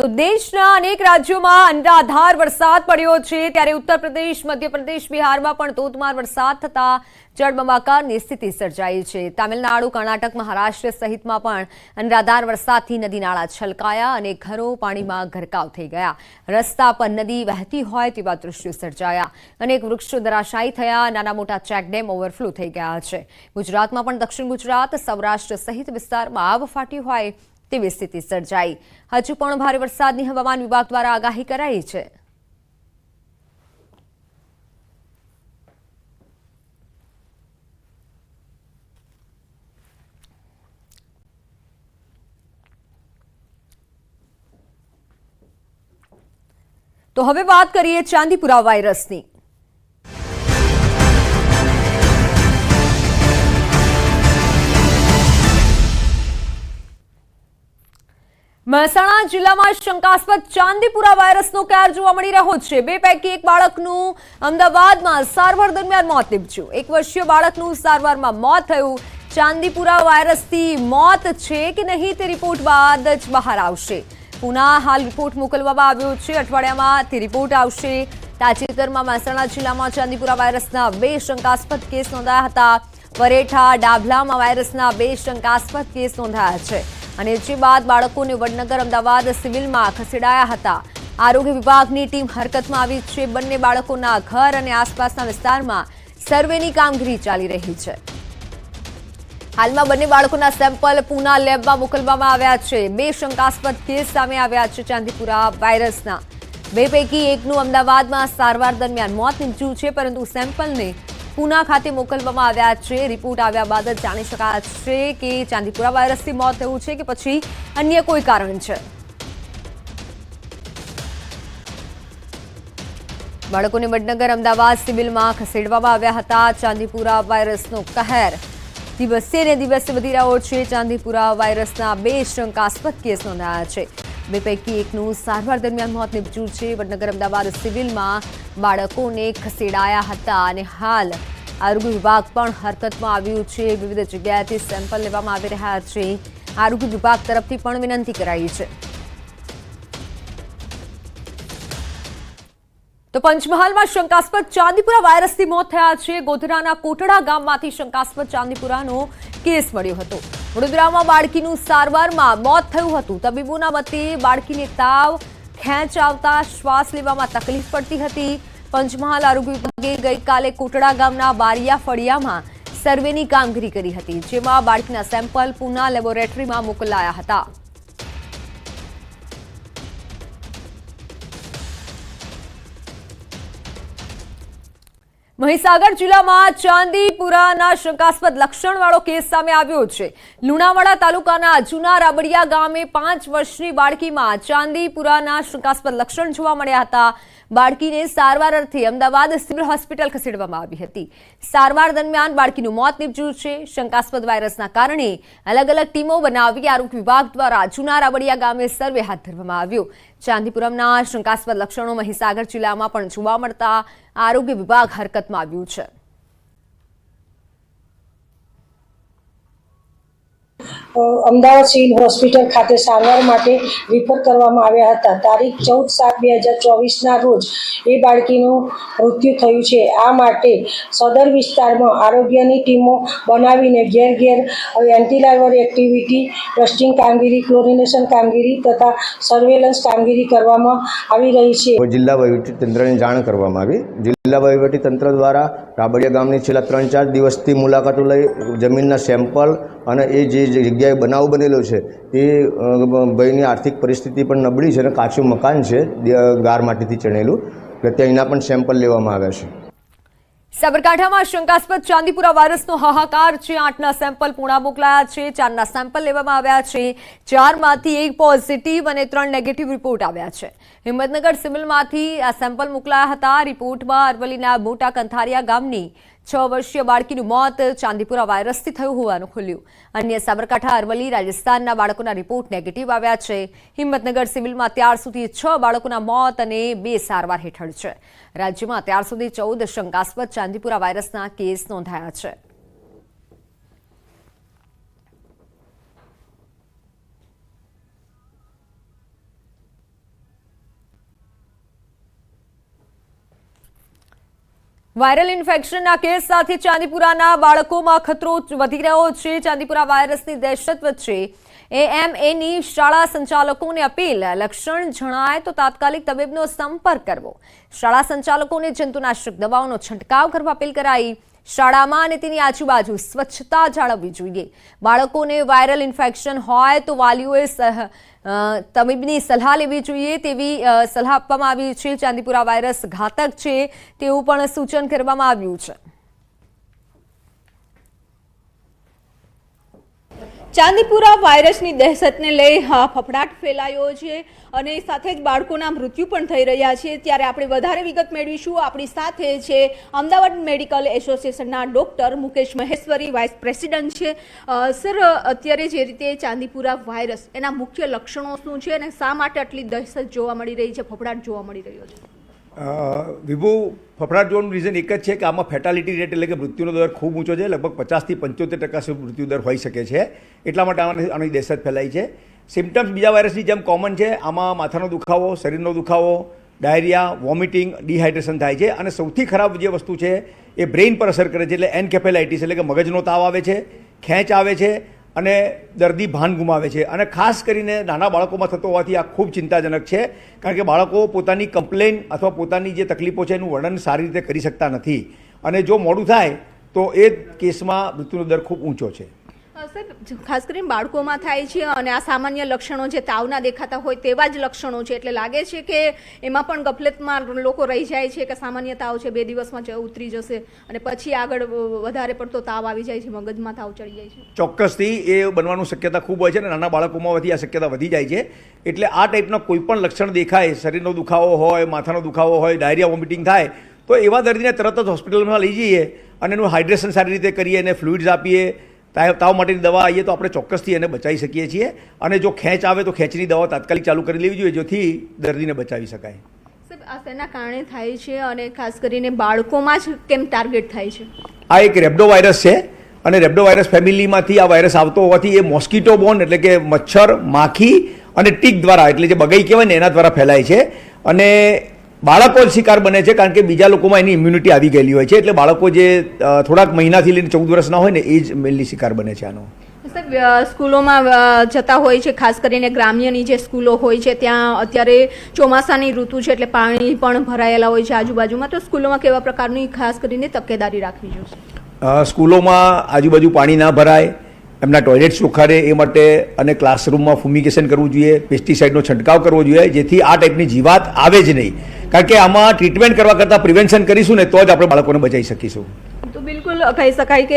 તો દેશના અનેક રાજ્યોમાં અનરાધાર વરસાદ પડ્યો છે. ત્યારે ઉત્તર પ્રદેશ મધ્યપ્રદેશ, બિહારમાં પણ ધોધમાર વરસાદ થતા જળબંબાકારની સ્થિતિ સર્જાઈ છે. તામિલનાડુ, કર્ણાટક, મહારાષ્ટ્ર સહિતમાં પણ અનરાધાર વરસાદથી નદી નાળા છલકાયા અને ઘરો પાણીમાં ગરકાવ થઈ ગયા. રસ્તા પર નદી વહેતી હોય તેવા દૃશ્યો સર્જાયા અનેક વૃક્ષો ધરાશાયી થયા. નાના મોટા ચેકડેમ ઓવરફ્લો થઈ ગયા છે. ગુજરાતમાં પણ દક્ષિણ ગુજરાત, સૌરાષ્ટ્ર સહિત વિસ્તારમાં આવ ફાટી હોય તેવી સ્થિતિ સર્જાઈ. હજુ પણ ભારે વરસાદની હવામાન વિભાગ દ્વારા આગાહી કરાઈ છે. તો હવે વાત કરીએ ચાંદીપુરા વાયરસની. મહેસાણા જિલ્લામાં શંકાસ્પદ ચાંદીપુરા વાયરસનો કેર જોવા મળી રહ્યો છે. બે પૈકી એક બાળકનું અમદાવાદમાં સારવાર દરમિયાન મોત નીપજ્યું. એક વર્ષીય બાળકનું સારવારમાં મોત થયું. ચાંદીપુરા વાયરસથી મોત છે કે નહીં તે રિપોર્ટ બાદ જ બહાર આવશે. પુના હાલ રિપોર્ટ મોકલવામાં આવ્યો છે. અઠવાડિયામાં તે રિપોર્ટ આવશે. તાજેતરમાં મહેસાણા જિલ્લામાં ચાંદીપુરા વાયરસના બે શંકાસ્પદ કેસ નોંધાયા હતા. પરેઠા ડાભલામાં વાયરસના બે શંકાસ્પદ કેસ નોંધાયા છે. અને જે બાદ બાળકોને વડનગર અમદાવાદ સિવિલમાં ખસેડાયા હતા. આરોગ્ય વિભાગની ટીમ હરકતમાં આવી છે. બંને બાળકોના ઘર અને આસપાસના વિસ્તારમાં સર્વેની કામગીરી ચાલી રહી છે. હાલમાં બંને બાળકોના સેમ્પલ પૂના લેબમાં મોકલવામાં આવ્યા છે. બે શંકાસ્પદ કેસ સામે આવ્યા છે ચાંદીપુરા વાયરસના. બે પૈકી એકનું અમદાવાદમાં સારવાર દરમિયાન મોત નીપજ્યું છે, પરંતુ સેમ્પલને પૂના ખાતે મોકલવામાં આવ્યા છે. રિપોર્ટ આવ્યા બાદ જ જાણી શકાય છે કે ચાંદીપુરા વાયરસથી મોત થયું છે કે પછી અન્ય કોઈ કારણ છે. બાળકોને વડનગર, અમદાવાદ સિવિલમાં ખસેડવામાં આવ્યા હતા ચાંદીપુરા વાયરસનો કહેર. દિવસે ને દિવસે વધી રહ્યો છે. ચાંદીપુરા વાયરસના બે શંકાસ્પદ કેસ નોંધાયા છે. બે પૈકી એકનું સારવાર દરમિયાન મોત નીપજ્યું છે. વડનગર, અમદાવાદ સિવિલમાં બાળકોને ખસેડાયા હતા અને હાલ આરોગ્ય વિભાગ પણ હરકતમાં આવ્યું છે. વિવિધ જગ્યાએથી સેમ્પલ લેવામાં આવી રહ્યા છે. આરોગ્ય વિભાગ તરફથી પણ વિનંતી કરાઈ છે. તો પંચમહાલમાં શંકાસ્પદ ચાંદીપુરા વાયરસથી મોત થયા છે. ગોધરાના કોટડા ગામમાંથી શંકાસ્પદ ચાંદીપુરાનો કેસ મળ્યો હતો. વડોદરામાં બાળકીનું સારવારમાં મોત થયું હતું. તબીબોના મતે બાળકીને તાવ ખેંચ આવતા શ્વાસ લેવામાં તકલીફ પડતી હતી. પંચમહાલ આરોગ્ય વિભાગે ગઈકાલે કોટડા ગામના બારિયા ફળિયામાં સર્વેની કામગીરી કરી હતી, જેમાં બાળકીના સેમ્પલ પુના લેબોરેટરીમાં મોકલાયા હતા. મહીસાગર જિલ્લામાં ચાંદીપુરાના શંકાસ્પદ લક્ષણવાળો કેસ સામે આવ્યો છે. લુણાવાડા તાલુકાના જૂના રાબડિયા ગામે પાંચ વર્ષની બાળકીમાં ચાંદીપુરાના શંકાસ્પદ લક્ષણ જોવા મળ્યા હતા. બાળકીને સારવાર અર્થે અમદાવાદ સિવિલ હોસ્પિટલ ખસેડવામાં આવી હતી. સારવાર દરમિયાન બાળકીનું મોત નીપજ્યું છે. શંકાસ્પદ વાયરસના કારણે અલગ અલગ ટીમો બનાવી આરોગ્ય વિભાગ દ્વારા જૂના રાબડિયા ગામે સર્વે હાથ ધરવામાં આવ્યો. ચાંદીપુરમના શંકાસ્પદ લક્ષણો મહીસાગર જિલ્લામાં પણ જોવા મળતા આરોગ્ય વિભાગ હરકતમાં આવ્યું છે. અમદાવાદ સિવિલ હોસ્પિટલ ખાતે સારવાર માટે રિફર કરવામાં આવ્યા હતા. તારીખ ચૌદ સાત બે હજાર ચોવીસના રોજ એ બાળકીનું મૃત્યુ થયું છે. આ માટે સદર વિસ્તારમાં આરોગ્યની ટીમો બનાવીને ઘેર ઘેર એન્ટીલાઇવર એક્ટિવિટી ટેસ્ટિંગ કામગીરી ક્લોરિનેશન કામગીરી તથા સર્વેલન્સ કામગીરી કરવામાં આવી રહી છે. જિલ્લા વહીવટી તંત્રને જાણ કરવામાં આવી. જિલ્લા વહીવટી તંત્ર દ્વારા રાબડિયા ગામની છેલ્લા ત્રણ ચાર દિવસથી મુલાકાતો લઈ જમીનના સેમ્પલ અને એ જે જગ્યાએ બનાવ બનેલો છે. અ, ભાઈની આર્થિક પરિસ્થિતિ પણ નબળી છે અને કાચું મકાન છે ગાર માટીથી ચણેલું. એટલે ત્યાં પણ સેમ્પલ લેવામાં આવ્યા છે. સાબરકાંઠામાં શંકાસ્પદ ચાંદીપુરા વાયરસનો હાહાકાર. છે આઠના સેમ્પલ પૂણા મોકલાયા છે ચારના સેમ્પલ લેવામાં આવ્યા છે. ચારમાંથી એક પોઝિટિવ અને ત્રણ નેગેટિવ રિપોર્ટ આવ્યા છે. હિંમતનગર સિવિલમાંથી આ સેમ્પલ મોકલાયા હતા. રિપોર્ટમાં અરવલ્લીના મોટા કંથારિયા ગામની છ વર્ષીય બાળકીનું મોત ચાંદીપુરા વાયરસથી થયું હોવાનું ખુલ્યું. અન્ય સાબરકાંઠા, અરવલ્લી, રાજસ્થાનના બાળકોના રિપોર્ટ નેગેટિવ આવ્યા છે. હિંમતનગર સિવિલમાં ત્યાર સુધી છ બાળકોના મોત અને બે સારવાર હેઠળ છે. રાજ્યમાં ત્યાર સુધી ચૌદ શંકાસ્પદ ચાંદીપુરા વાયરસના કેસ નોંધાયા છે. વાયરલ ઇન્ફેક્શનના કેસ સાથે ચાંદીપુરાના બાળકોમાં ખતરો વધી રહ્યો છે. ચાંદીપુરા વાયરસની દહેશત વચ્ચે એએમએની શાળા સંચાલકોને અપીલ. લક્ષણ જણાય તો તાત્કાલિક તબીબનો સંપર્ક કરવો. શાળા સંચાલકોને જંતુનાશક દવાઓનો છંટકાવ કરવા અપીલ કરાઈ. શાળામાં અને તેની આજુબાજુ સ્વચ્છતા જાળવવી જોઈએ. બાળકોને વાયરલ ઇન્ફેક્શન હોય તો વાલીઓએ તબીબની સલાહ લેવી જોઈએ તેવી સલાહ આપવામાં આવી છે. ચાંદીપુરા વાયરસ ઘાતક છે તેવું પણ સૂચન કરવામાં આવ્યું છે. ચાંદીપુરા વાયરસની દહેશતને લઈ ફફડાટ ફેલાયો છે અને સાથે જ બાળકોના મૃત્યુ પણ થઈ રહ્યા છે. ત્યારે આપણે વધારે વિગત મેળવીશું. આપણી સાથે છે અમદાવાદ મેડિકલ એસોસિએશનના doctor Mukesh Maheshwari, vice president છે. સર, અત્યારે જે રીતે ચાંદીપુરા વાયરસ એના મુખ્ય લક્ષણો શું છે અને શા માટે આટલી દહેશત જોવા મળી રહી છે, ફફડાટ જોવા મળી રહ્યો છે? વિભુ ફફડાટ જોવાનું રીઝન એક જ છે કે આમાં ફેટાલિટી રેટ એટલે કે મૃત્યુનો દર ખૂબ ઊંચો છે. લગભગ પચાસથી પંચોતેર ટકા સુધી મૃત્યુ દર હોઈ શકે છે. એટલા માટે આમાં આની દહેશત ફેલાઈ છે. સિમ્ટમ્સ બીજા વાયરસની જેમ કોમન છે. આમાં માથાનો દુખાવો, શરીરનો દુખાવો, ડાયરિયા વોમિટિંગ ડિહાઇડ્રેશન થાય છે. અને સૌથી ખરાબ જે વસ્તુ છે એ બ્રેઇન પર અસર કરે છે. એટલે એનકેફેલાઇટીસ એટલે કે મગજનો તાવ આવે છે, ખેંચ આવે છે અને દર્દી ભાન ગુમાવે છે. અને ખાસ કરીને નાના બાળકોમાં થતો હોવાથી આ ખૂબ ચિંતાજનક છે. કારણ કે બાળકો પોતાની કમ્પ્લેન અથવા પોતાની જે તકલીફો છે એનું વર્ણન સારી રીતે કરી શકતા નથી. અને જો મોડું થાય, તો એ કેસમાં મૃત્યુનો દર ખૂબ ઊંચો છે. સાહેબ ખાસ કરીને બાળકોમાં થાય છે અને આ સામાન્ય લક્ષણો જે તાવના દેખાતા હોય તેવા જ લક્ષણો છે. એટલે લાગે છે કે એમાં પણ ગફલતમાં લોકો રહી જાય છે કે સામાન્ય તાવ છે, બે દિવસમાં ઉતરી જશે અને પછી આગળ વધારે પડતો તાવ આવી જાય છે, મગજમાં તાવ ચડી જાય છે. ચોક્કસથી એ બનવાનું શક્યતા ખૂબ હોય છે અને નાના બાળકોમાં વધી આ શક્યતા વધી જાય છે. એટલે આ ટાઈપના કોઈ પણ લક્ષણ દેખાય, શરીરનો દુખાવો હોય, માથાનો દુખાવો હોય, ડાયરિયા, વોમિટિંગ થાય, તો એવા દર્દીને તરત જ હોસ્પિટલમાં લઈ જઈએ અને એનું હાઇડ્રેશન સારી રીતે કરીએ અને ફ્લુઇડ્સ આપીએ. તાવ તાવ માટેની દવા આવીએ તો આપણે ચોક્કસથી એને બચાવી શકીએ છીએ. અને જો ખેંચ આવે તો ખેંચની દવા તાત્કાલિક ચાલુ કરી લેવી જોઈએ જેથી દર્દીને બચાવી શકાય. આ તેના કારણે થાય છે અને ખાસ કરીને બાળકોમાં જ કેમ ટાર્ગેટ થાય છે? આ એક રેબડો વાયરસ છે અને રેબડો વાયરસ ફેમિલીમાંથી આ વાયરસ આવતો હોવાથી એ મોસ્કીટો બોન એટલે કે મચ્છર માખી અને ટીક દ્વારા એટલે જે બગઈ કહેવાય ને એના દ્વારા ફેલાય છે. અને બાળકો જ શિકાર બને છે કારણ કે બીજા લોકોમાં એની ઇમ્યુનિટી આવી ગયેલી હોય છે. એટલે બાળકો જે થોડાક મહિનાથી લઈને ચૌદ વર્ષના હોય ને એ જ મેનલી શિકાર બને છે આનો. સ્કૂલોમાં જતા હોય છે ખાસ કરીને ગ્રામ્યની જે સ્કૂલો હોય છે ત્યાં અત્યારે ચોમાસાની ઋતુ છે એટલે પાણી પણ ભરાયેલા હોય છે આજુબાજુમાં. તો સ્કૂલોમાં કેવા પ્રકારની ખાસ કરીને તકેદારી રાખવી જોઈએ? સ્કૂલોમાં આજુબાજુ પાણી ના ભરાય એમના ટોયલેટ ચોખ્ખા રહે એ માટે અને ક્લાસરૂમમાં ફુમિગેશન કરવું જોઈએ પેસ્ટિસાઇડનો છંટકાવ કરવો જોઈએ જેથી આ ટાઈપની જીવાત આવે જ નહીં. કારણ કે આમાં ટ્રીટમેન્ટ કરવા કરતાં પ્રિવેન્શન કરીશું ને તો જ આપણે બાળકોને બચાવી શકીશું. તો બિલકુલ કહી શકાય કે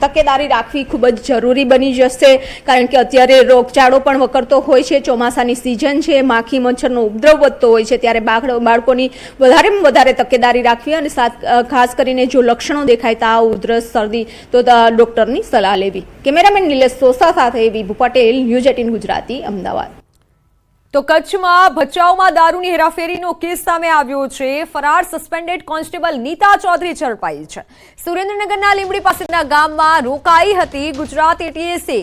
તકેદારી રાખવી ખૂબ જ જરૂરી બની જશે. કારણ કે અત્યારે રોગચાળો પણ વકરતો હોય છે, ચોમાસાની સિઝન છે, માખી મચ્છરનો ઉપદ્રવ વધતો હોય છે, ત્યારે બાળ- બાળકોની વધારેમાં વધારે તકેદારી રાખવી અને ખાસ કરીને જો લક્ષણો દેખાય તાવ, ઉધરસ, શરદી, ત- ડોક્ટરની સલાહ લેવી. કેમેરામેન નિલેશ સોસા સાથે વિભુ પટેલ, ન્યૂઝ એટીન ગુજરાતી, અમદાવાદ. તો કચ્છમાં ભચાઉમાં દારૂની હેરાફેરીનો કેસ સામે આવ્યો છે. ફરાર સસ્પેન્ડેડ કોન્સ્ટેબલ નીતા ચૌધરી ઝડપાઈ છે. સુરેન્દ્રનગરના લીંબડી પાસેના ગામમાં રોકાઈ હતી ગુજરાત એટીએસે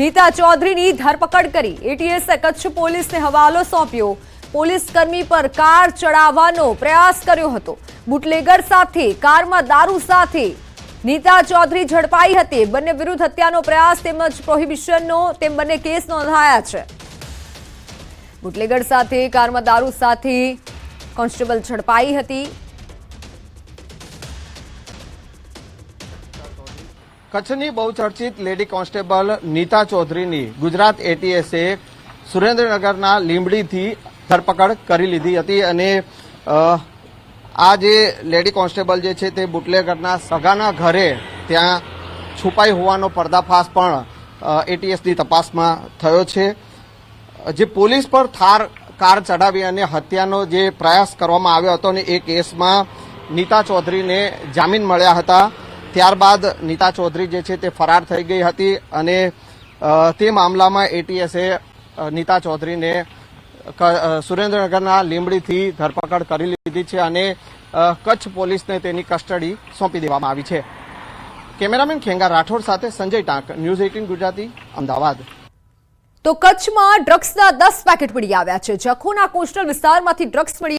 નીતા ચૌધરીની ધરપકડ કરી. એટીએસે કચ્છ પોલીસને હવાલો સોંપ્યો. પોલીસ કર્મી પર કાર ચડાવવાનો પ્રયાસ કર્યો હતો. બુટલેગર સાથે, કારમાં દારૂ સાથે નીતા ચૌધરી ઝડપાઈ હતી. બંને વિરુદ્ધ હત્યાનો પ્રયાસ તેમજ પ્રોહિબિશનનો તેમ બંને કેસ નોંધાયા છે. બુટલેગર સાથે કારમાં દારૂ સાથે કોન્સ્ટેબલ ઝડપાઈ હતી. કચ્છની બહુચર્ચિત લેડી કોન્સ્ટેબલ નીતા ચૌધરીની ગુજરાત એટીએસએ સુરેન્દ્રનગરના લીંબડીથી ધરપકડ કરી લીધી હતી અને આ જે લેડી કોન્સ્ટેબલ જે છે તે બુટલેગરના સગાના ઘરે ત્યાં છુપાઈ હોવાનો પર્દાફાશ પણ એટીએસની તપાસમાં થયો છે. જે પોલીસ પર થાર, કાર ચડાવી અને હત્યાનો જે પ્રયાસ કરવામાં આવ્યો હતો ને એ કેસમાં નીતા ચૌધરીને જામીન મળ્યા હતા. ત્યારબાદ નીતા ચૌધરી જે છે તે ફરાર થઈ ગઈ હતી અને તે મામલામાં એટીએસે નીતા ચૌધરીને સુરેન્દ્રનગરના લીંબડીથી ધરપકડ કરી લીધી છે અને કચ્છ પોલીસને તેની કસ્ટડી સોંપી દેવામાં આવી છે. કેમેરામેન ખેંગા રાઠોડ સાથે સંજય ટાંક, ન્યૂઝ એઇટીન ગુજરાતી, અમદાવાદ. તો કચ્છમાં ડ્રગ્સના દસ પેકેટ મળી આવ્યા છે. જખોના કોસ્ટલ વિસ્તારમાંથી ડ્રગ્સ મળી